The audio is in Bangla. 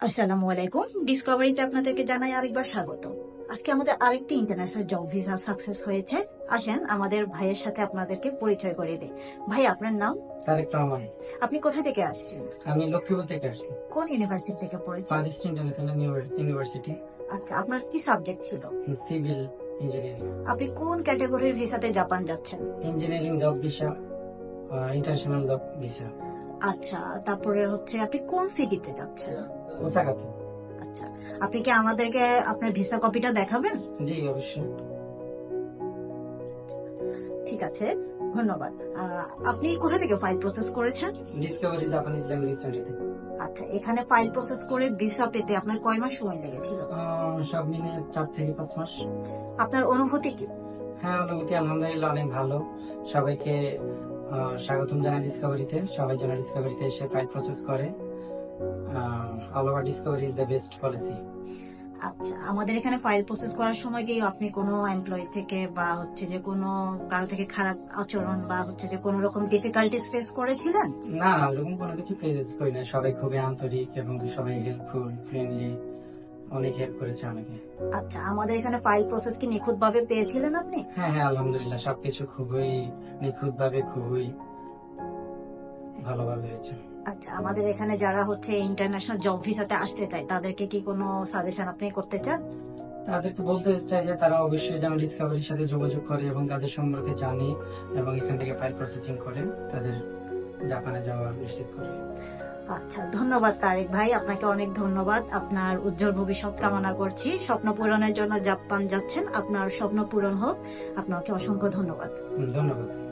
আসসালামু আলাইকুম। ডিসকভারিতে আপনাদেরকে জানাই আরেকবার স্বাগত। আজকে আমাদের আরেকটি ইন্টারন্যাশনাল জব ভিসা সাকসেস হয়েছে। আসেন আমাদের ভাইয়ের সাথে আপনাদেরকে পরিচয় করে দিই। ভাই আপনার নাম? তারেক রহমান। আপনি কোথা থেকে আসছেন? আমি লক্ষ্মীপুর থেকে আসছি। কোন ইউনিভার্সিটি থেকে পড়েছেন? ইন্টারন্যাশনাল ইউনিভার্সিটি আচ্ছা আপনার কি সাবজেক্ট ছিল? সিভিল ইঞ্জিনিয়ারিং আপনি কোন ক্যাটাগরির ভিসাতে জাপান যাচ্ছেন? Engineering job visa international job visa আচ্ছা তারপরে হচ্ছে আপনি কোন সিটিতে যাচ্ছেন? ওসাকাতে আচ্ছা আপনি কি আমাদেরকে আপনার ভিসা কপিটা দেখাবেন? জি অবশ্যই। ঠিক আছে ধন্যবাদ। আপনি কোথা থেকে ফাইল প্রসেস করেছেন? ডিসকভারি জাপানিজ ল্যাঙ্গুয়েজ সেন্টার আচ্ছা এখানে ফাইল প্রসেস করে ভিসা পেতে আপনার কয় মাস সময় লেগেছিল? সব মিলে চার থেকে পাঁচ মাস। আপনার অনুভূতি কি? হ্যাঁ অনুভূতি আলহামদুলিল্লাহ অনেক ভালো। সবাইকে স্বাগতম জানাই ডিসকভারিতে সবাই যেন ডিসকভারিতে এসে ফাইল প্রসেস করে। All over Discovery is the best policy আচ্ছা আমাদের এখানে ফাইল প্রসেস করার সময় কি আপনি কোনো এমপ্লয়ি থেকে বা হচ্ছে যে কোনো কারও থেকে খারাপ আচরণ বা হচ্ছে যে কোনো রকম ডিফিকাল্টিস ফেস করেছিলেন? না ওরকম কোনো কিছু ফেস করি না সবাই খুবই আন্তরিক এবং সবাই হেল্পফুল ফ্রেন্ডলি অনেক হেল্প করেছে আমাকে। আচ্ছা আমাদের এখানে ফাইল প্রসেস কি নিখুঁত ভাবে পেয়েছিলেন আপনি? হ্যাঁ হ্যাঁ আলহামদুলিল্লাহ সবকিছু খুবই নিখুঁত ভাবে খুবই ভালোভাবে হয়েছে। আচ্ছা আমাদের এখানে যারা হচ্ছে ইন্টারন্যাশনাল জব ভিসাতে আসতে চায় তাদেরকে কি কোনো সাজেশন আপনি করতে চান? তাদেরকে বলতে চাই যে তারা অবশ্যই যেন ডিসকভারির সাথে যোগাযোগ করে এবং তাদের সম্পর্কে জানে এবং এখান থেকে ফাইল প্রসেসিং করে তাদের জাপানে যাওয়া নিশ্চিত করে। আচ্ছা ধন্যবাদ তারেক ভাই, আপনাকে অনেক ধন্যবাদ। আপনার উজ্জ্বল ভবিষ্যৎ কামনা করছি। স্বপ্ন পূরণের জন্য জাপান যাচ্ছেন, আপনার স্বপ্ন পূরণ হোক। আপনাকে অসংখ্য ধন্যবাদ। ধন্যবাদ।